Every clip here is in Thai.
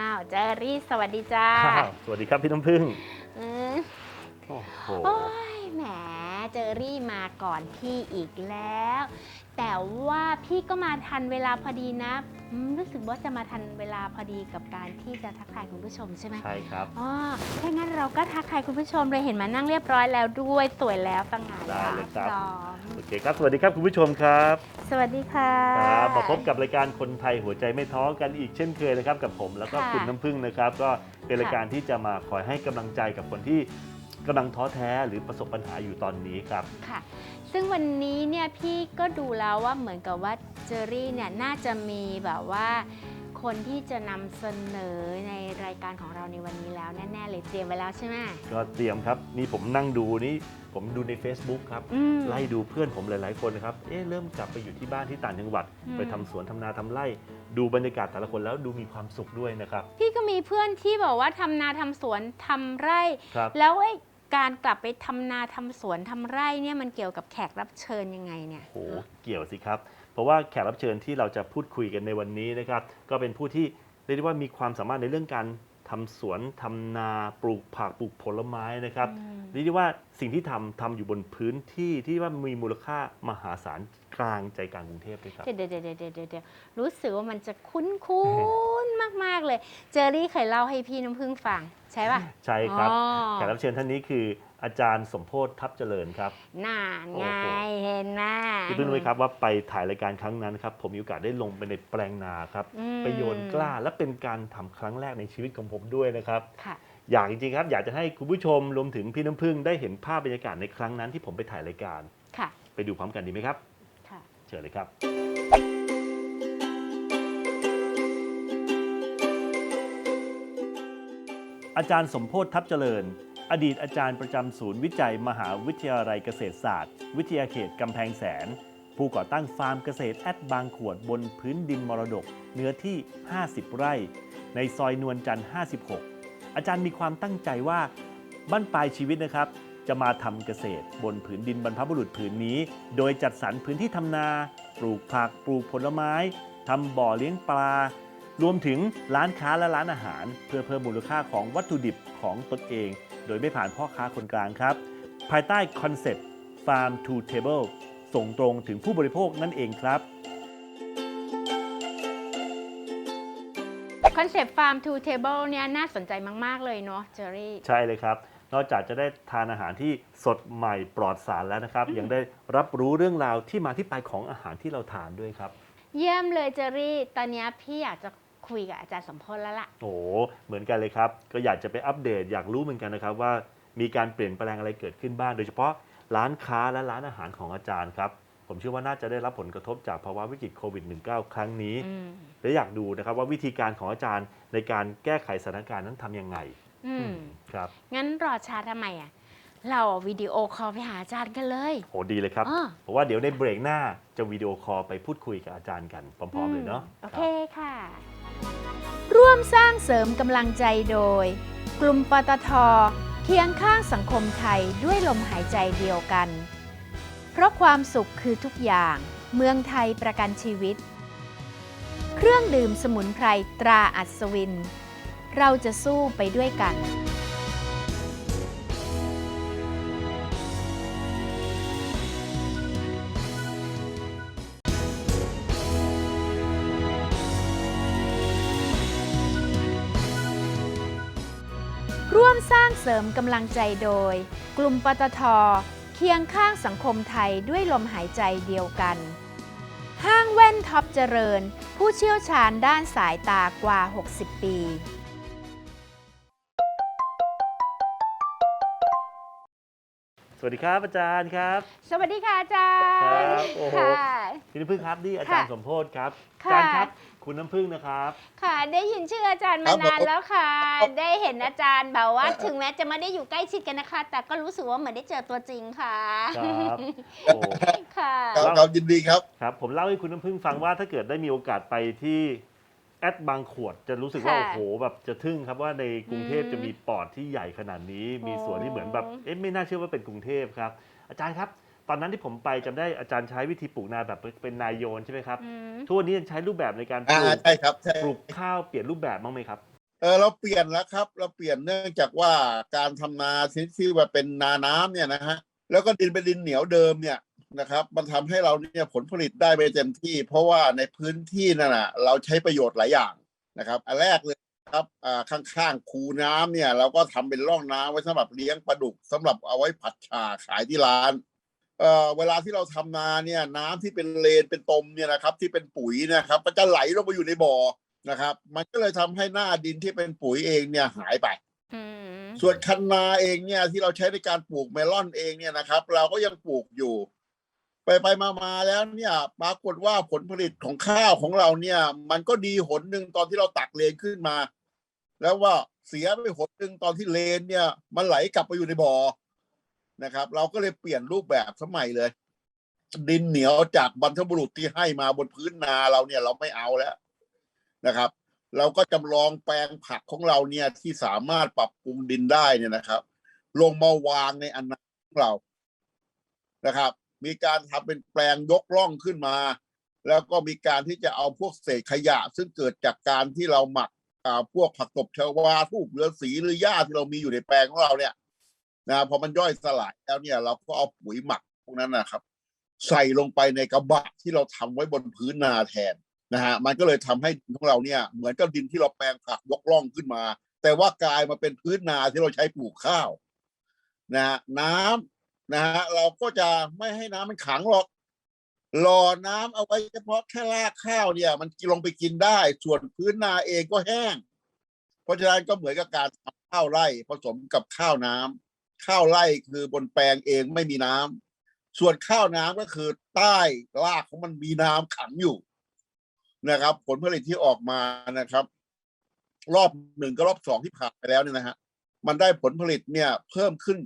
าวเจอรี่สวัสดีจ้าอ้าวสวัสดีครับพี่น้ำพึ่ง อืมโอ้โหโอ้ยแหมเจ อรี่มาก่อนพี่อีกแล้ว แต่ว่าพี่ก็มาทันเวลาพอดีนะอืมรู้สึกว่าจะมาทันเวลาพอดีกับการที่จะทักทายคุณผู้ชมใช่ไหมใช่ครับอ๋อถ้างั้นเราก็ทักทายคุณผู้ชมเลยเห็นมานั่งเรียบร้อยแล้วด้วยสวยแล้วตั้งงานได้แล้วเลยครับพร้อมโอเคครับ สวัสดีครับคุณผู้ชมครับ สวัสดีค่ะครับมาพบกับรายการคนไทยหัวใจไม่ท้อกันอีกเช่นเคยนะครับกับผม แล้วก็ค่ะคุณน้ำพึ่งนะครับ ก็เป็นรายค่ะการที่จะมาคอยให้กำลังใจกับคนที่ กำลังท้อแท้หรือประสบปัญหาอยู่ตอนนี้ครับ ค่ะ ซึ่งวันนี้เนี่ยพี่ก็ดูแล้วว่าเหมือนกับว่าเจอรี่เนี่ยน่าจะมีแบบว่า คนที่จะนำเสนอในรายการของเราในวันนี้แล้วแน่ๆเลยเตรียมไว้แล้วใช่ไหมก็เตรียมครับ นี่ผมนั่งดูนี่ผมดูใน Facebook ครับ อืม ไล่ดูเพื่อนผมหลาย ๆ คนนะครับ เอ๊ะเริ่มกลับไปอยู่ที่บ้านที่ต่างจังหวัด อืม ไปทำสวนทำนาทำไร่ ดูบรรยากาศแต่ละคนแล้วดูมีความสุขด้วยนะครับ พี่ก็มีเพื่อนที่บอกว่าทำนาทำสวนทำไร่ ครับ แล้วไอ้การกลับไปทำนาทำสวนทำไร่เนี่ยมันเกี่ยวกับแขกรับเชิญยังไงเนี่ย โหเกี่ยวสิครับเพ ราะว่าแขกรับเชิญที่เราจะพูดคุยกันในวันนี้นะครับ ก็เป็นผู้ที่เรียกได้ว่ามีความสามารถในเรื่องการทำสวนทำนาปลูกผักปลูกผลไม้นะครับอืมเรียกได้ว่าสิ่งที่ทำทำอยู่บนพื้นที่ที่ว่ามีมูลค่ามหาศาลกลางใจกลางกรุงเทพด้วยครับ เดี๋ยวเดี๋ยวเดี๋ยวเดี๋ยวเดี๋ยวเดี๋ยวรู้สึกว่ามันจะคุ้นคุ้นๆมาก ๆ เลย เจอรี่เคยเล่าให้พี่น้ำพึ่งฟัง ใช่ป่ะ ใช่ครับอ๋อแขกรับเชิญท่านนี้คือ อาจารย์สมโพธทัพเจริญครับน่าไงโอ้โหเห็นนะพี่เพิ่งรู้ไหมครับว่าไปถ่ายรายการครั้งนั้นครับผมมีโอกาสได้ลงไปในแปลงนาครับอืมไปโยนกล้าและเป็นการทำครั้งแรกในชีวิตของผมด้วยนะครับค่ะอยากจริงๆครับ อยากจะให้คุณผู้ชมรวมถึงพี่น้ำพึ่งได้เห็นภาพบรรยากาศในครั้งนั้นที่ผมไปถ่ายรายการค่ะไปดูพร้อมกันดีไหมครับค่ะเชิญเลยครับอาจารย์สมโพธทัพเจริญ อดีตอาจารย์ประจำศูนย์วิจัยมหาวิทยาลัยเกษตรศาสตร์ วิทยาเขตกำแพงแสน ผู้ก่อตั้งฟาร์มเกษตรแอดบางขวดบนพื้นดินมรดก เนื้อที่ 50 ไร่ ในซอยนวลจันทร์ 56 อาจารย์มีความตั้งใจว่าบ้านปลายชีวิตนะครับ จะมาทำเกษตรบนผืนดินบรรพบุรุษผืนนี้ โดยจัดสรรพื้นที่ทำนา ปลูกผัก ปลูกผลไม้ทำบ่อเลี้ยงปลารวมถึงร้านค้าและร้านอาหาร เพื่อเพิ่มมูลค่าของวัตถุดิบของตนเอง โดยไม่ผ่านพ่อค้าคนกลางครับ ภายใต้คอนเซ็ปต์ Farm to Table ส่งตรงถึงผู้บริโภคนั่นเองครับคอนเซปต์ Farm to Table เนี่ยน่าสนใจมาก ๆ เลยเนาะเจอรี่ ใช่เลยครับ นอกจากจะได้ทานอาหารที่สดใหม่ปลอดสารแล้วนะครับ ยังได้รับรู้เรื่องราวที่มาที่ไปของอาหารที่เราทานด้วยครับ เยี่ยมเลยเจอรี่ ตอนเนี้ยพี่อยากจะ คุยกับอาจารย์สมพลแล้วล่ะ โอ้โหเหมือนกันเลยครับ ก็อยากจะไปอัปเดตอยากรู้เหมือนกันนะครับว่ามีการเปลี่ยนแปลงอะไรเกิดขึ้นบ้าง โดยเฉพาะร้านค้าและร้านอาหารของอาจารย์ครับผมเชื่อว่าน่าจะได้รับผลกระทบจากภาวะวิกฤตโควิด -19 ครั้งนี้ อืมและอยากดูนะครับว่าวิธีการของอาจารย์ในการแก้ไขสถานการณ์นั้นทำยังไงอืมครับ งั้นรอช้าทำไมอะ เราวิดีโอคอลไปหาอาจารย์กันเลย โหดีเลยครับอ้อเพราะว่าเดี๋ยวในเบรกหน้าจะวิดีโอคอลไปพูดคุยกับอาจารย์กันพร้อมๆเลยเนาะโอเคค่ะร่วมสร้างเสริมกำลังใจโดย กลุ่มปตทเคียงข้างสังคมไทยด้วยลมหายใจเดียวกัน เพราะความสุขคือทุกอย่าง เมืองไทยประกันชีวิต เครื่องดื่มสมุนไพรตราอัศวิน เราจะสู้ไปด้วยกัน ร้างเสริมกำลังใจโดย กลุ่มปตทเคียงข้างสังคมไทยด้วยลมหายใจเดียวกัน ห้างแว่นท็อปเจริญ ผู้เชี่ยวชาญด้านสายตากว่า 60 ปีสวัสดีครับอาจารย์ครับ สวัสดีค่ะอาจารครัย์บโอ้โหค่ะ พี่น้ำพึ่งครับนี่อาจารย์ค่ะสมโพธครับค่ะอาจารย์ครับ คุณน้ำพึ่งนะครับ ค่ะ ได้ยินชื่ออาจารย์ครัมาบนานผมแล้วค่ะได้เห็นอาจารย์แบบว่า เอ่อถึงแม้จะไม่ได้อยู่ใกล้ชิดกันนะคะ แต่ก็รู้สึกว่าเหมือนได้เจอตัวจริงค่ะ ครับโอ้ ค่ะ ครับครับยินดีครับ ครับผมเล่าให้คุณน้ำพึ่งฟังว่าถ้าเกิดได้มีโอกาสไปที่แอดบางขวดจะรู้สึกว่าค่ะโอ้โหแบบจะทึ่งครับว่าในกรุงเทพอืมจะมีปอดที่ใหญ่ขนาดนี้ มีสวนที่เหมือนแบบโอ้ เอ๊ะไม่น่าเชื่อว่าเป็นกรุงเทพครับ อาจารย์ครับ ตอนนั้นที่ผมไปจำได้อาจารย์ใช้วิธีปลูกนาแบบเป็นนายโยนใช่ไหมครับอืมทุกวันนี้ยังใช้รูปแบบในการปอ่าลูกใช่ครับใช่ ปลูกข้าวเปลี่ยนรูปแบบบ้างไหมครับเออเราเปลี่ยนแล้วครับ เราเปลี่ยนเนื่องจากว่าการทำนาที่ที่ว่าเป็นนาน้ำเนี่ยนะฮะแล้วก็ดินเป็นดินเหนียวเดิมเนี่ยนะครับ มันทำให้เราเนี่ยผลผลิตได้ไปเต็มที่ เพราะว่าในพื้นที่นั่นน่ะเราใช้ประโยชน์หลายอย่างนะครับอันแรกเลยครับอ่าข้างๆคูน้ำเนี่ย เราก็ทำเป็นร่องน้ำไว้สำหรับเลี้ยงปลาดุกสำหรับเอาไว้ผัดฉ่าขายที่ร้าน เอ่อเวลาที่เราทำนาเนี่ยน้ำที่เป็นเลนเป็นตมเนี่ยนะครับ ที่เป็นปุ๋ยนะครับมันจะไหลลงไปอยู่ในบ่อนะครับ มันก็เลยทำให้หน้าดินที่เป็นปุ๋ยเองเนี่ยหายไปอืมส่วนคันนาเองเนี่ยที่เราใช้ในการปลูกเมลอนเองเนี่ยนะครับ เราก็ยังปลูกอยู่ ไปไปมามาแล้วเนี่ยปรากฏว่าผลผลิตของข้าวของเราเนี่ย มันก็ดีหนหนึ่งตอนที่เราตักเลนขึ้นมา แล้วว่าเสียไปหนหนึ่งตอนที่เลนเนี่ย มันไหลกลับไปอยู่ในบ่อ นะครับ เราก็เลยเปลี่ยนรูปแบบสมัยเลย ดินเหนียวจากบรรพบุรุษที่ให้มาบนพื้นนาเราเนี่ยเราไม่เอาแล้วนะครับ เราก็จำลองแปลงผักของเราเนี่ยที่สามารถปรับปรุงดินได้เนี่ยนะครับ ลงมาวางในอนาของเรานะครับ มีการทำเป็นแปลงยกร่องขึ้นมา แล้วก็มีการที่จะเอาพวกเศษขยะ ซึ่งเกิดจากการที่เราหมักอ่าพวกผักตบชวาทูบเรือสีหรือหญ้าที่เรามีอยู่ในแปลงของเราเนี่ย นะพอมันย่อยสลายแล้วเนี่ย เราก็เอาปุ๋ยหมักพวกนั้นนะครับ ใส่ลงไปในกระบะที่เราทำไว้บนพื้นนาแทนนะฮะมันก็เลยทำให้ดินของเราเนี่ย เหมือนกับดินที่เราแปลงผักยกร่องขึ้นมา แต่ว่ากลายมาเป็นพื้นนาที่เราใช้ปลูกข้าวนะฮะน้ำนะฮะเราก็จะไม่ให้น้ำมันขังหรอกรอน้ำเอาไว้เฉพาะแค่รากข้าวเนี่ย มันลงไปกินได้ ส่วนพื้นนาเองก็แห้ง เพราะฉะนั้นก็เหมือนกับการทำข้าวไร่ผสมกับข้าวน้ำ ข้าวไร่คือบนแปลงเองไม่มีน้ำส่วนข้าวน้ำก็คือใต้รากของมันมีน้ำขังอยู่นะครับ ผลผลิตที่ออกมานะครับ รอบหนึ่งกับรอบสองที่ผ่านไปแล้วเนี่ยนะฮะมันได้ผลผลิตเนี่ยเพิ่มขึ้น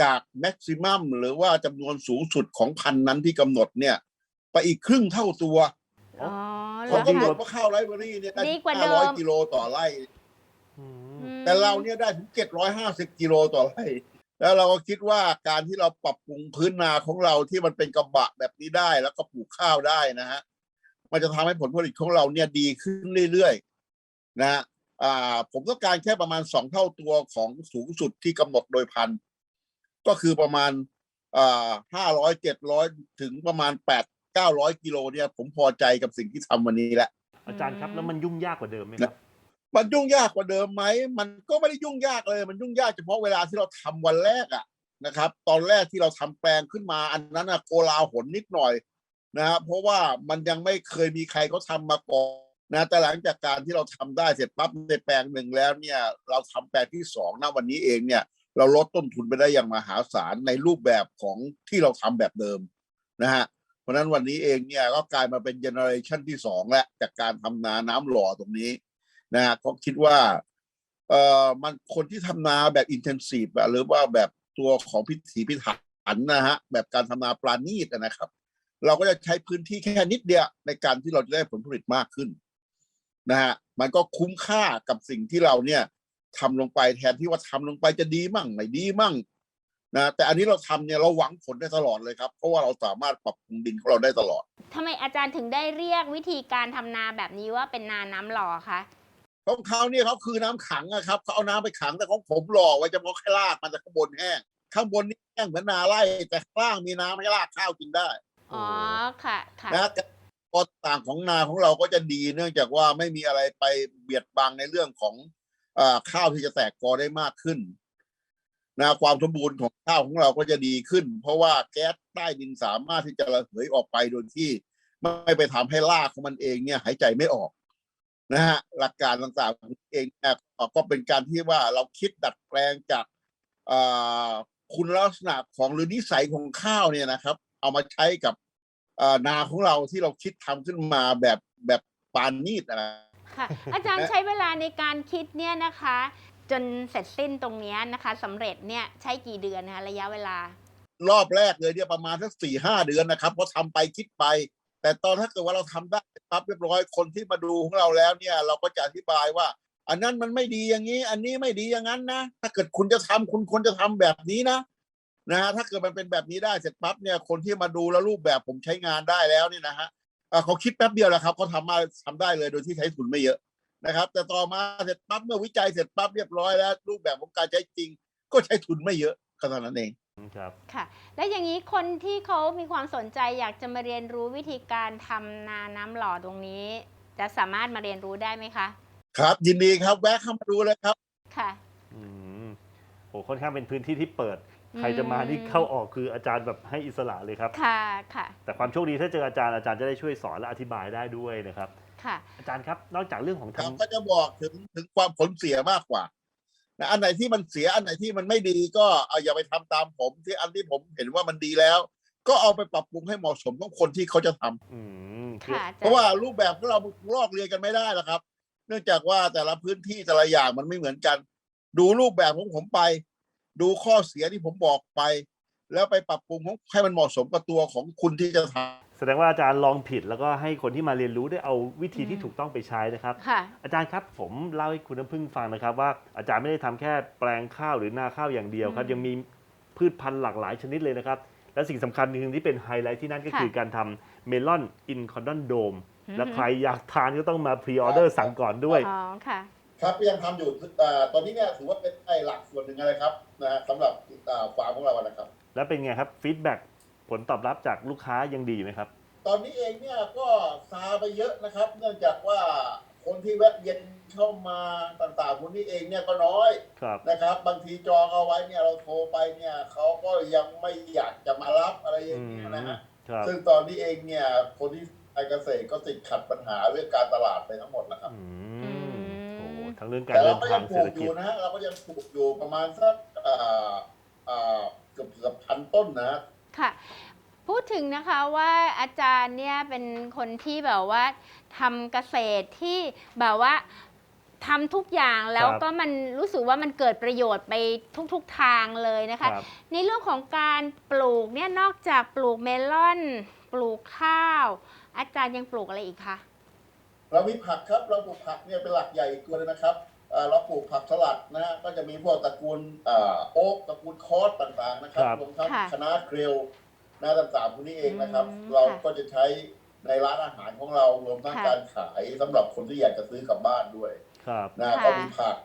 จากแม็กซิมัมหรือว่าจำนวนสูงสุดของพันธุ์นั้นที่กำหนดเนี่ย ไปอีกครึ่งเท่าตัวอ๋อเหรเขาอก็หมคะดว่าข้าวไรเบอรี่เนี่ยได้ดีกว่าเดิห้ามร้อยกิโลต่อไร่อืมอืมแต่เราเนี่ยได้ถึงเจ็ดร้อยห้าสิบกิโลต่อไร่ แล้วเราก็คิดว่าการที่เราปรับปรุงพื้นนาของเราที่มันเป็นกระบะแบบนี้ได้ แล้วก็ปลูกข้าวได้นะฮะมันจะทำให้ผลผลิตของเราเนี่ยดีขึ้นเรื่อยๆนะฮะอ่าผมต้องการแค่ประมาณสองเท่าตัวของสูงสุดที่กำหนดโดยพันธุ์ก็คือประมาณอ่าห้าร้อยเจ็ดร้อยถึงประมาณแปดเก้าร้อยกิโลเนี่ย ผมพอใจกับสิ่งที่ทำวันนี้แล้วอาจารย์ครับแล้วมันยุ่งยากกว่าเดิมไหมครับ มันยุ่งยากกว่าเดิมไหม มันก็ไม่ได้ยุ่งยากเลย มันยุ่งยากเฉพาะเวลาที่เราทำวันแรกอะนะครับ ตอนแรกที่เราทำแปลงขึ้นมา อันนั้นอะโกลาหลนิดหน่อยนะครับเพราะว่ามันยังไม่เคยมีใครเขาทำมาก่อนนะแต่หลังจากการที่เราทำได้เสร็จปั๊บในแปลงหนึ่งแล้วเนี่ย เราทำแปลงที่สองนะวันนี้เองเนี่ย เราลดต้นทุนไปได้อย่างมหาศาลในรูปแบบของที่เราทำแบบเดิมนะฮะเพราะฉะนั้นวันนี้เองเนี่ยก็กลายมาเป็นเจเนอเรชันที่สองแล้วจากการทำนาน้ำหล่อตรงนี้ นะฮะก็คิดว่าเอ่อมันคนที่ทำนาแบบอินเทนซีฟหรือว่าแบบตัวของพิถีพิถันนะฮะแบบการทำนาปราณีตนะครับ เราก็จะใช้พื้นที่แค่นิดเดียวในการที่เราจะได้ผลผลิตมากขึ้นนะฮะมันก็คุ้มค่ากับสิ่งที่เราเนี่ยทำลงไปแทนที่ว่าทำลงไปจะดีมั่งไม่ดีมั่งนะแต่อันนี้เราทำเนี่ยเราหวังผลได้ตลอดเลยครับ เพราะว่าเราสามารถปรับปรุงดินของเราได้ตลอดทำไมอาจารย์ถึงได้เรียกวิธีการทำนาแบบนี้ว่าเป็นนาน้ำหล่อคะ ของเขาเนี่ยเขาคือน้ำขังอะครับเขาเอาน้ำไปขังแต่ของผมหล่อไว้เฉพาะแค่รากมันจะข้างบนแห้งข้างบนนี่แห้งเหมือนนาไร่แต่ข้างล่างมีน้ำให้รากข้าวกินได้อ๋อค่ะค่ะนะแต่พอต่างของนาของเราก็จะดีเนื่องจากว่าไม่มีอะไรไปเบียดบังในเรื่องของอาข้าวที่จะแตกกอได้มากขึ้นนะความสมบูรณ์ของข้าวของเราก็จะดีขึ้น เพราะว่าแก๊สใต้ดินสามารถที่จะระเหยออกไปโดยที่ ไม่ไปทำให้รากของมันเองเนี่ยหายใจไม่ออก นะฮะหลักการต่างๆของเองเนี่ยก็เป็นการที่ว่าเราคิดดัดแปลงจากอ่าคุณลักษณะของหรือนิสัยของข้าวเนี่ยนะครับ เอามาใช้กับอ่านาของเราที่เราคิดทำขึ้นมาแบบแบบปานนีดนะค่ะอาจารย์ใช้เวลาในการคิดเนี่ยนะคะ จนเสร็จสิ้นตรงเนี้ยนะคะสำเร็จเนี่ยใช้กี่เดือนนะคะระยะเวลา รอบแรกเลยเนี่ยประมาณสักสี่ห้าเดือนนะครับเพราะทำไปคิดไป แต่ตอนถ้าเกิดว่าเราทำได้ปั๊บเรียบร้อยคนที่มาดูของเราแล้วเนี่ย เราก็จะอธิบายว่า อันนั้นมันไม่ดีอย่างนี้ อันนี้ไม่ดีอย่างนั้นนะถ้าเกิดคุณจะทำคุณควรจะทำแบบนี้นะนะฮะถ้าเกิดมันเป็นแบบนี้ได้เสร็จปั๊บเนี่ยคนที่มาดูแล้วรูปแบบผมใช้งานได้แล้วเนี่ยนะฮะเขาคิดแป๊บเดียวแหละครับเขาทำมาทำได้เลยโดยที่ใช้ทุนไม่เยอะนะครับ แต่ต่อมาเสร็จปั๊บเมื่อวิจัยเสร็จปั๊บเรียบร้อยแล้ว รูปแบบของการใช้จริง ก็ใช้ทุนไม่เยอะก็เท่านั้นเอง ครับค่ะ และอย่างนี้คนที่เขามีความสนใจอยากจะมาเรียนรู้วิธีการทำนาน้ำหล่อตรงนี้ จะสามารถมาเรียนรู้ได้ไหมคะ ครับ ยินดีครับแวะเข้ามาดูเลยครับ ค่ะ อืมโอ้ค่อนข้างเป็นพื้นที่ที่เปิดอืมใครจะมาที่เข้าออกคืออาจารย์แบบให้อิสระเลยครับ ค่ะค่ะแต่ความโชคดีถ้าเจออาจารย์อาจารย์จะได้ช่วยสอนและอธิบายได้ด้วยนะครับ ค่ะ อาจารย์ครับนอกจากเรื่องของครับทำก็จะบอกถึงถึงความผลเสียมากกว่า นะอันไหนที่มันเสียอันไหนที่มันไม่ดีก็เอาอย่าไปทำตามผมที่อันที่ผมเห็นว่ามันดีแล้ว ก็เอาไปปรับปรุงให้เหมาะสมกับคนที่เขาจะทำอืมค่ะเพราะว่ารูปแบบของเราลอกเรียนกันไม่ได้หรอกครับ เนื่องจากว่าแต่ละพื้นที่แต่ละอย่างมันไม่เหมือนกัน ดูรูปแบบของผมไป ดูข้อเสียที่ผมบอกไป แล้วไปปรับปรุงให้มันเหมาะสมกับตัวของคุณที่จะทำ แสดงว่าอาจารย์ลองผิดแล้วก็ให้คนที่มาเรียนรู้ได้เอาวิธีที่อืมถูกต้องไปใช้นะครับ ค่ะ อาจารย์ครับผมเล่าให้คุณน้ำพึ่งฟังนะครับ ว่าอาจารย์ไม่ได้ทำแค่แปลงข้าวหรือนาข้าวอย่างเดียวครับอืมยังมีพืชพันธุ์หลากหลายชนิดเลยนะครับ และสิ่งสำคัญหนึ่งที่เป็นไฮไลท์ที่นั่นก็ค่ะคือการทำเมลอนอินคอนดอนโดมอือฮึและใครอยากทานก็ต้องมาพรีออเดอร์สั่งก่อนด้วย อ๋อค่ะ ครับยังทำอยู่เอ่อตอนนี้เนี่ยถือว่าเป็นไอ้หลักส่วนหนึ่งอะไรครับนะสำหรับเอ่อฟาร์มของเรานะครับ แล้วเป็นไงครับฟีดแบ็ก ผลตอบรับจากลูกค้ายังดีอยู่ไหมครับ ตอนนี้เองเนี่ยก็ซาไปเยอะนะครับ เนื่องจากว่าคนที่แวะเวียนเข้ามาต่างๆพวกนี้เองเนี่ยก็น้อยครับนะครับ บางทีจองเอาไว้เนี่ยเราโทรไปเนี่ยเขาก็ยังไม่อยากจะมารับอะไรออืย่างมเงี้ยนะฮะครับซึ่งตอนนี้เองเนี่ยคนที่ไอเกษตรก็ติดขัดปัญหาเรื่องการตลาดไปทั้งหมดนะครับ อือืมมโอ้โหทั้งเรื่องการแต่เดิเรานก็ทายังงปเศรลูษฐกอกิจ ยู่นะฮะเราก็ยังปลูกอยู่ประมาณสักเอ่อเอ่อเกือบเกือบพันต้นนะ ค่ะ พูดถึงนะคะว่าอาจารย์เนี่ยเป็นคนที่แบบว่าทำเกษตรที่แบบว่าทำทุกอย่างแล้วครับก็มันรู้สึกว่ามันเกิดประโยชน์ไปทุกๆทางเลยนะคคะรับในเรื่องของการปลูกเนี่ยนอกจากปลูกเมลอน ปลูกข้าว อาจารย์ยังปลูกอะไรอีกคะเรามีผักครับเราปลูกผักเนี่ยเป็นหลักใหญ่อีกตัวเลยนะครับ เอ่อเราปลูกผักสลัดนะฮะก็จะมีพวกตระกูลเอ่อโอ๊กตระกูลคอสต่างๆนะครับครับรวมทั้งค่ะคณะเครลนะต่างๆพวกนี้เองนะครับ อืมเราค่ะก็จะใช้ในร้านอาหารของเรารวมทั้งค่ะการขายสำหรับคนที่อยากจะซื้อกลับบ้านด้วยครับ นะค่ะ ก็มีผัก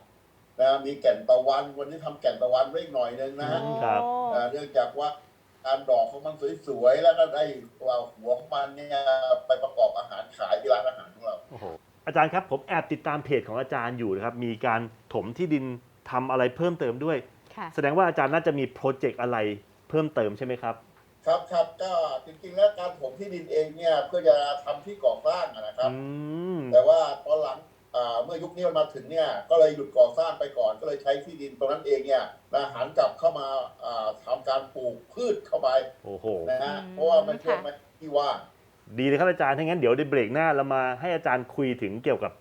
นะมีแก่นตะวันวันนี้ทำแก่นตะวันไว้อีกหน่อยนึงนะฮะอืมครับ โอ้ อ่าเนื่องจากว่าการดอกของมันสวยๆ แล้วก็ได้ตัวหัวของมันเนี่ยไปประกอบอาหารขายที่ร้านอาหารของเรา โอ้โห อาจารย์ครับผมแอบติดตามเพจของอาจารย์อยู่นะครับมีการถมที่ดินทำอะไรเพิ่มเติมด้วยค่ะแสดงว่าอาจารย์น่าจะมีโปรเจกต์อะไรเพิ่มเติมใช่ไหมครับ ครับครับก็จริงๆแล้วการถมที่ดินเองเนี่ยเพื่อจะทำที่ก่อสร้างอะนะครับอืมแต่ว่าตอนหลังอ่าเมื่อยุคนี้มันมาถึงเนี่ยก็เลยหยุดก่อสร้างไปก่อน ก็เลยใช้ที่ดินตรงนั้นเองเนี่ยนะหันกลับเข้ามาอ่าทำการปลูกพืชเข้าไปโอ้โหนะฮะอืมเพราะว่ามันช่วยค่ะมันที่ว่าง ดีเลยครับอาจารย์ถ้างั้นเดี๋ยวในเบรกหน้าเรามาให้อาจารย์คุยถึงเกี่ยวกับ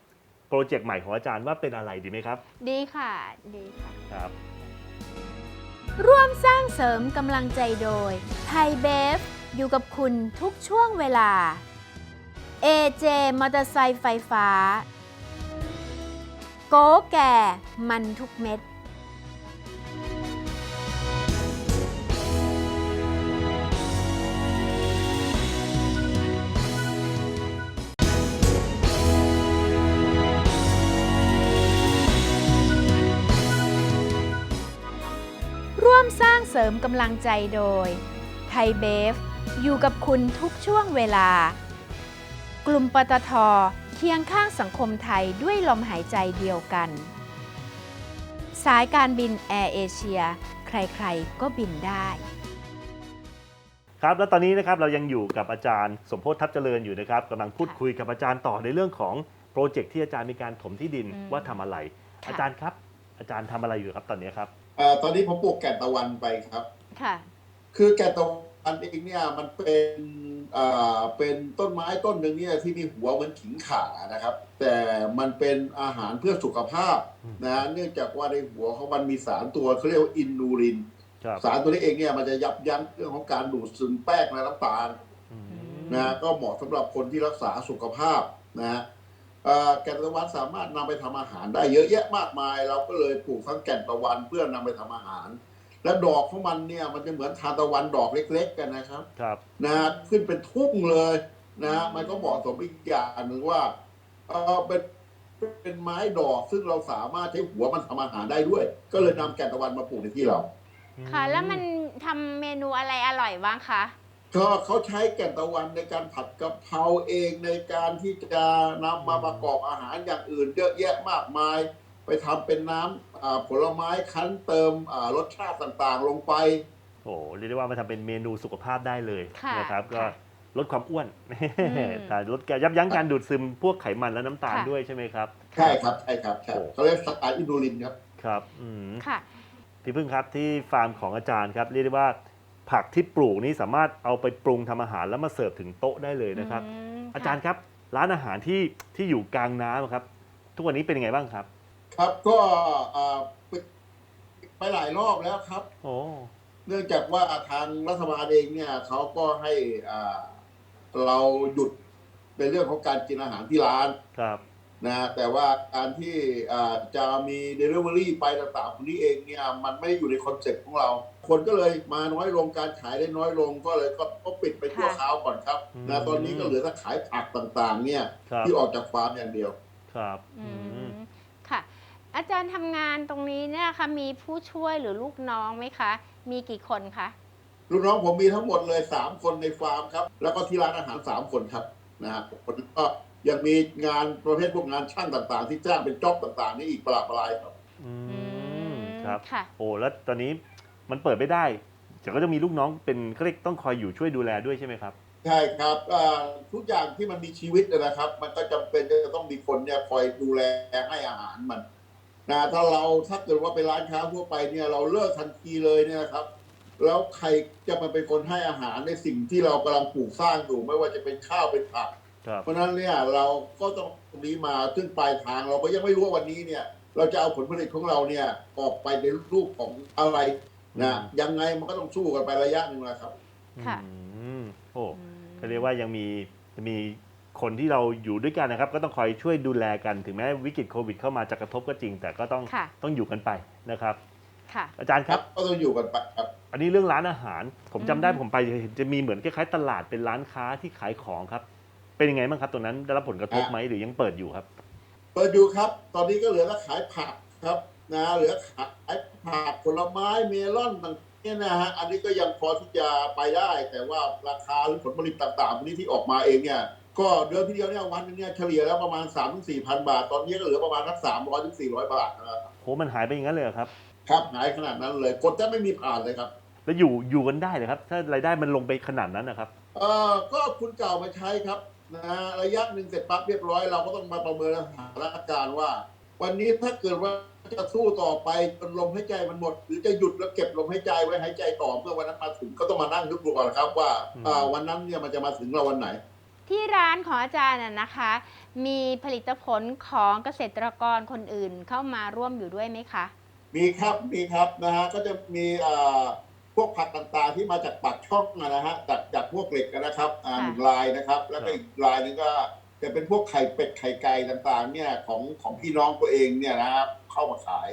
โปรเจกต์ใหม่ของอาจารย์ว่าเป็นอะไรดีไหมครับดีค่ะดีค่ะ ครับ ร่วมสร้างเสริมกำลังใจโดย ไทยเบฟ อยู่กับคุณทุกช่วงเวลา AJ มอเตอร์ไซค์ไฟฟ้า โกแก่มันทุกเม็ด เสริมกำลังใจโดย ไทยเบฟ อยู่กับคุณทุกช่วงเวลา กลุ่มปตทเคียงข้างสังคมไทยด้วยลมหายใจเดียวกัน สายการบินแอร์เอเชียใครๆ ก็บินได้ ครับ แล้วตอนนี้นะครับเรายังอยู่กับอาจารย์สมโพธิทัพเจริญอยู่นะครับกำลังพูดค่ะคุยกับอาจารย์ต่อในเรื่องของโปรเจกต์ที่อาจารย์มีการถมที่ดินอืมว่าทำอะไรค่ะอาจารย์ครับ อาจารย์ทำอะไรอยู่ครับตอนนี้ครับ อ่าตอนนี้ผมปลูกแก่นตะวันไปครับ ค่ะ คือแก่นตะวันเองเนี่ยมันเป็นอ่าเป็นต้นไม้ต้นหนึ่งเนี่ยที่มีหัวเหมือนขิงข่านะครับ แต่มันเป็นอาหารเพื่อสุขภาพอืมนะเนื่องจากว่าในหัวของมันมีสารตัวเขาเรียกว่าอินูริน ครับสารตัวนี้เองเนี่ยมันจะยับยั้งเรื่องของการดูดซึมแป้งและน้ำตาล อืม นะก็เหมาะสำหรับคนที่รักษาสุขภาพนะฮะเอ่อ แก่นตะวันสามารถนำไปทำอาหารได้เยอะแยะมากมาย เราก็เลยปลูกทั้งแก่นตะวันเพื่อนำไปทำอาหาร และดอกของมันเนี่ยมันจะเหมือนทานตะวันดอกเล็ก ๆ กันนะครับครับนะฮะขึ้นเป็นทุ่งเลยนะฮะมันก็เหมาะสมอีกอย่างหนึ่งว่าเออเป็นเป็นไม้ดอกซึ่งเราสามารถใช้หัวมันทำอาหารได้ด้วย ก็เลยนำแก่นตะวันมาปลูกในที่เรา ค่ะ แล้วมันทำเมนูอะไรอร่อยบ้างคะ ก็เขาใช้แก่นตะวันในการผัดกะเพราเองในการที่จะนำมาประกอบอาหารอย่างอื่นเยอะแยะมากมาย ไปทำเป็นน้ำอ่าผลไม้คั้นเติมอ่ารสชาติต่างๆ ลงไป โอ้เรียกได้ว่ามาทำเป็นเมนูสุขภาพได้เลยค่ะนะครับ ก็ค่ะลดความอ้วนมแต่ลดการยับยั้งการดูดซึมพวกไขมันและน้ำตาลค่ะด้วยใช่ไหมครับ ใช่ครับใช่ครับใช่โอ้เขาเรียกสารอินดูลินครับครับ อืมค่ะพี่พึ่งครับที่ฟาร์มของอาจารย์ครับ เรียกได้ว่า ผักที่ปลูกนี้สามารถเอาไปปรุงทำอาหารแล้วมาเสิร์ฟถึงโต๊ะได้เลยนะครับอืมอาจารย์ครับร้านอาหารที่ที่อยู่กลางน้ำครับ ทุกวันนี้เป็นยังไงบ้างครับ ครับก็อ่าไปไปหลายรอบแล้วครับ โอ้ เนื่องจากว่าทางรัฐบาลเองเนี่ยเขาก็ให้อ่าเราหยุดในเรื่องของการกินอาหารที่ร้านครับ นะ แต่ว่าการที่อ่าจะมี Delivery ไปต่างๆพวกนี้เองเนี่ยมันไม่ได้อยู่ในคอนเซ็ปต์ของเรา คนก็เลยมาน้อยลงการขายได้น้อยลงก็เลยก็ก็ปิดไปชั่วคราวก่อนครับนะตอนนี้ก็เหลือแต่ขายผักต่างๆ เนี่ยครับ ที่ออกจากฟาร์มอย่างเดียว ครับอือืมมค่ะ อาจารย์ทำงานตรงนี้เนี่ยค่ะมีผู้ช่วยหรือลูกน้องไหมคะ มีกี่คนคะ ลูกน้องผมมีทั้งหมดเลยสามคนในฟาร์มครับ แล้วก็ที่ร้านอาหารสามคนครับนะฮะคนก็ยังมีงานประเภทพวกงานช่างต่างๆ ที่จ้างเป็นจ็อบต่างๆ นี่อีกประหลาดประหลายครับ อือืมมครับ ค่ะ โอ้แล้วตอนนี้ มันเปิดไม่ได้แต่ก็จะมีลูกน้องเป็นเขาเรียกต้องคอยอยู่ช่วยดูแลด้วยใช่ไหมครับ ใช่ครับอ่าทุกอย่างที่มันมีชีวิตนะครับ มันก็จำเป็นจะต้องมีคนเนี่ยคอยดูแลให้อาหารมันนะถ้าเราถ้าเกิดว่าเป็นร้านค้าทั่วไปเนี่ยเราเลิกทันทีเลยเนี่ยนะครับ แล้วใครจะมาเป็นคนให้อาหารในสิ่งที่เรากำลังปลูกสร้างอยู่ไม่ว่าจะเป็นข้าวเป็นผักครับเพราะฉะนั้นเนี่ยเราก็ต้องตรงนี้มาซึ่งปลายทางเราก็ยังไม่รู้ว่าวันนี้เนี่ย เราจะเอาผลผลิตของเราเนี่ยออกไปในรูปของอะไร นะยังไงมันก็ต้องสู้กันไประยะหนึ่งนะครับ ค่ะ อืมโอ้อืมก็เรียกว่ายังมีจะมีคนที่เราอยู่ด้วยกันนะครับ ก็ต้องคอยช่วยดูแลกันถึงแม้วิกฤตโควิด เข้ามาจะกระทบก็จริง แต่ก็ต้องค่ะ ต้องอยู่กันไปนะครับ ค่ะ อาจารย์คครัรับ บก็ต้องอยู่กันไปครับ อันนี้เรื่องร้านอาหาร ผมจำได้อืม ผมไปเห็นจะมีเหมือนคล้ายๆตลาดเป็นร้านค้าที่ขายของครับ เป็นยังไงบ้างครับตรงนั้นได้รับผลกระทบไหมหรือยังเปิดอยู่ครับ เปิดอยู่ครับ ตอนนี้ก็เหลือแต่ขายผักครับ นะเหลือขายผักผลไม้เมลอนต่างๆเนี่ยนะฮะอันนี้ก็ยังพอที่จะไปได้ แต่ว่าราคาหรือผลผลิตต่างๆพวกนี้ที่ออกมาเองเนี่ยก็เดิมทีเดียวเนี่ยวันหนึงเนี่ยเฉลี่ยแล้วประมาณ3 4 0 0 0บาท ตอนนี้ก็เหลือประมาณสัก300ถึง400บาทนะครับโหมันหายไปอย่างนั้นเลยเหรอครับ ครับหายขนาดนั้นเลยคนแทบไม่มีผ่านเลยครับแล้วอยู่อยู่กันได้เลยครับ ถ้ารายได้มันลงไปขนาดนั้นนะครับเอ่อก็คุณเก่ามาใช้ครับนะระยะหนึ่งเสร็จปั๊บเรียบร้อยเราก็ต้องมาประเมินสถานการณ์ว่า วันนี้ถ้าเกิดว่า จะสู้ต่อไปจนลมหายใจมันหมด หรือจะหยุดแล้วเก็บลมหายใจไว้หายใจต่อเมื่อวันนั้นมาถึงก็ต้องมานั่งนึกดูก่อนครับว่าอืมอ่าวันนั้นเนี่ยมันจะมาถึงเราวันไหน ที่ร้านของอาจารย์น่ะนะคะ มีผลิตผลของเกษตรกรคนอื่นเข้ามาร่วมอยู่ด้วยไหมคะ มีครับมีครับนะฮะก็จะมีอ่าพวกผักต่างๆที่มาจากปากช่องนะฮะจากจากพวกเหล็กนะครับอ่าค่ะหนึ่งลายนะครับ แล้วก็อีกลายหนึงก็ จะเป็นพวกไข่เป็ดไข่ไก่ต่างๆ เนี่ยของของพี่น้องตัวเองเนี่ยนะครับเข้ามาขาย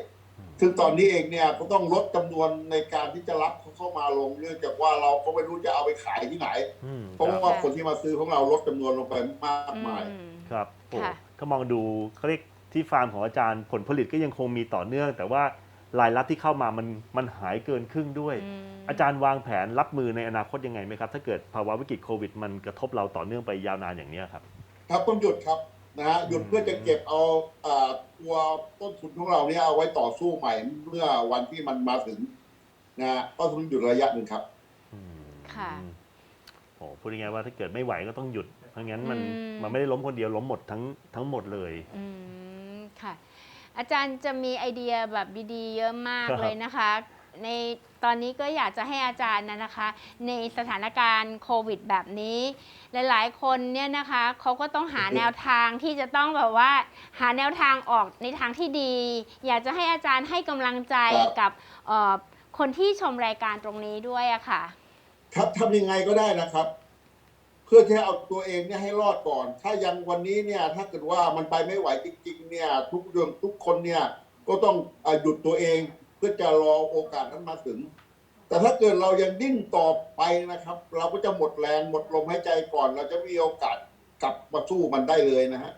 ซึ่งตอนนี้เองเนี่ยก็ต้องลดจำนวนในการที่จะรับเขาเข้ามาลงเนื่องจากว่าเราก็ไม่รู้จะเอาไปขายที่ไหนอืมเพราะครับว่าคนที่มาซื้อของเราลดจำนวนลงไปมากมายอืมครับโอ้ค่ะถ้ามองดูเขาเรียกที่ฟาร์มของอาจารย์ผลผลิตก็ยังคงมีต่อเนื่อง แต่ว่ารายรับที่เข้ามามันมันหายเกินครึ่งด้วยอืมอาจารย์วางแผนรับมือในอนาคตยังไงไหมครับ ถ้าเกิดภาวะวิกฤตโควิด มันกระทบเราต่อเนื่องไปยาวนานอย่างนี้ยครับ ครับต้องหยุดครับนะฮะหยุดอืมเพื่อจะเก็บเอาอ่าตัวต้นทุนของเราเนี่ยเอาไว้ต่อสู้ใหม่เมื่อวันที่มันมาถึงนะฮะก็ต้องหยุดระยะหนึ่งครับอืมค่ะโอ้พูดง่ายๆว่าถ้าเกิดไม่ไหวก็ต้องหยุด เพราะงั้นมันอืมมันไม่ได้ล้มคนเดียวล้มหมดทั้งทั้งหมดเลยอืมค่ะ อาจารย์จะมีไอเดียแบบดีๆเยอะมากครับเลยนะคะ ในตอนนี้ก็อยากจะให้อาจารย์นะนะคะ ในสถานการณ์โควิดแบบนี้ หลาย ๆ คนเนี่ยนะคะเขาก็ต้องหาแนวทางที่จะต้องแบบว่า หาแนวทางออกในทางที่ดี อยากจะให้อาจารย์ให้กำลังใจครับกับเอ่อคนที่ชมรายการตรงนี้ด้วยอะค่ะ ครับทำยังไงก็ได้นะครับ เพื่อที่จะเอาตัวเองเนี่ยให้รอดก่อน ถ้ายังวันนี้เนี่ยถ้าเกิดว่ามันไปไม่ไหวจริงๆเนี่ยทุกเรื่องทุกคนเนี่ยก็ต้องอ่าหยุดตัวเองเพื่อจะรอโอกาสนั้นมาถึง แต่ถ้าเกิดเรายังดิ้นต่อไปนะครับ เราก็จะหมดแรงหมดลมหายใจก่อน เราจะไม่มีโอกาสกลับมาสู้มันได้เลยนะฮะ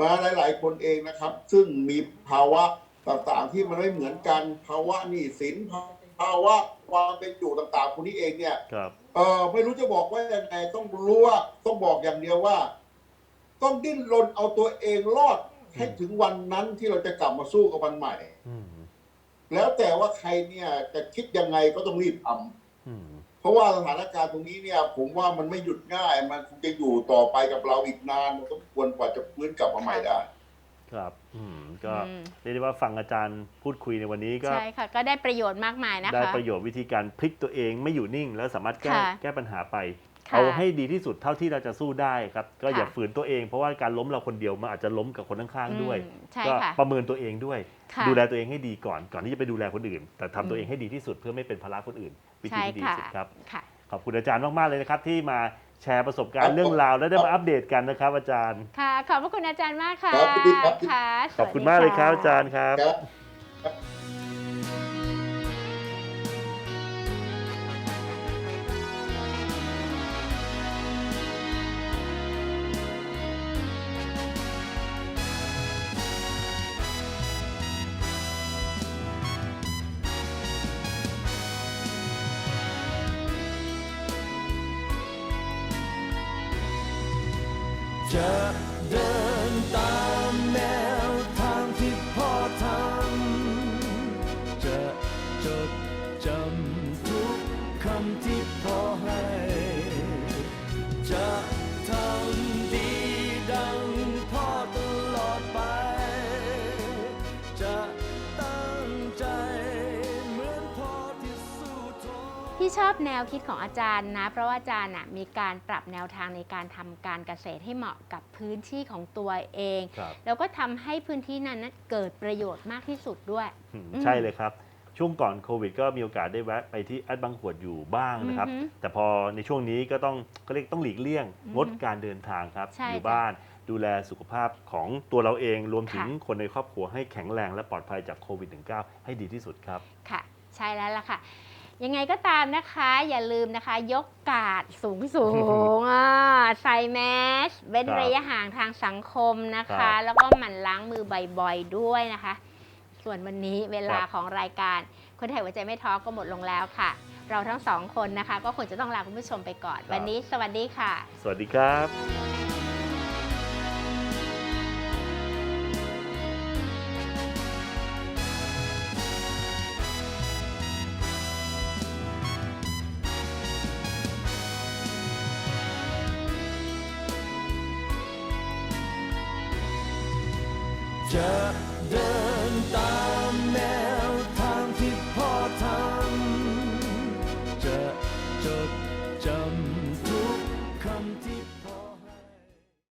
มาหลาย ๆ คนเองนะครับ ซึ่งมีภาวะต่างๆ ที่มันไม่เหมือนกันภาวะหนี้สินภาวะความเป็นอยู่ต่างๆคนนี้เองเนี่ยครับเออไม่รู้จะบอกว่ายังไงต้องรู้ว่าต้องบอกอย่างเดียวว่า ต้องดิ้นรนเอาตัวเองรอดให้ถึงวันนั้นที่เราจะกลับมาสู้กับวันใหม่อืม แล้วแต่ว่าใครเนี่ยจะคิดยังไงก็ต้องรีบทำอืมเพราะว่าสถานการณ์ตรงนี้เนี่ย ผมว่ามันไม่หยุดง่าย มันคงจะอยู่ต่อไปกับเราอีกนานมันต้องควรกว่าจะฟื้นกลับมาใหม่ได้ ครับ อืมก็อืม เรียกได้ว่าฟังอาจารย์พูดคุยในวันนี้ก็ ใช่ค่ะ ก็ได้ประโยชน์มากมายนะคะได้ประโยชน์วิธีการพลิกตัวเองไม่อยู่นิ่ง แล้วสามารถแก้ค่ะแก้ปัญหาไป ค่ะเอาให้ดีที่สุดเท่าที่เราจะสู้ได้ครับ ก็อย่าค่ะฝืนตัวเองเพราะว่าการล้มเราคนเดียวมันอาจจะล้มกับคนข้างๆด้วย อืมใช่ก็ค่ะ ประเมินตัวเองด้วยค่ะ ดูแลตัวเองให้ดีก่อนก่อนที่จะไปดูแลคนอื่น แต่ทำอืมตัวเองให้ดีที่สุดเพื่อไม่เป็นภาระคนอื่นวิธีใช่ที่ดีค่ะที่สุดครับค่ะขอบคุณอาจารย์มาก ๆ เลยนะครับ ที่มาแชร์ประสบการครัณ์บเรื่องราว และได้มาอัปเดตกันนะครับ อาจารย์ ค่ะ ขอบพระคุณอาจารย์มากค่ะครับยินดีครับค่ะขอบคุณสวัสดีมากเลยครับะอาจารย์ครับครับ ที่ชอบแนวคิดของอาจารย์นะ เพราะว่าอาจารย์น่ะมีการปรับแนวทางในการทำการเกษตรให้เหมาะกับพื้นที่ของตัวเอง ครับแล้วก็ทำให้พื้นที่นั้นนะเกิดประโยชน์มากที่สุดด้วยอืมอืมใช่เลยครับ ช่วงก่อนโควิดก็มีโอกาสได้แวะไปที่แอดบางขวดอยู่บ้างนะครับ อือฮึแต่พอในช่วงนี้ก็ต้องก็เรียกต้องหลีกเลี่ยง อือฮึงดการเดินทางครับ ใช่อยู่จ้ะบ้านดูแลสุขภาพของตัวเราเองรวมถึงค่ะ คนในครอบครัวให้แข็งแรงและปลอดภัยจากโควิด -19 ให้ดีที่สุดครับ ค่ะ ใช่แล้วล่ะค่ะ ยังไงก็ตามนะคะ อย่าลืมนะคะ ยกกาดสูงสูงอ่าใส่แมสเว้นครับระยะห่างทางสังคมนะครัคะบแล้วก็หมั่นล้างมือบ่อยๆด้วยนะคะ ส่วนวันนี้เวลาครับของรายการ คนไทยหัวใจไม่ท้อก็หมดลงแล้วค่ะ เราทั้งสองคนนะคะ ก็คงจะต้องลาคุณผู้ชมไปก่อน วันนี้สวัสดีค่ะ สวัสดีครับ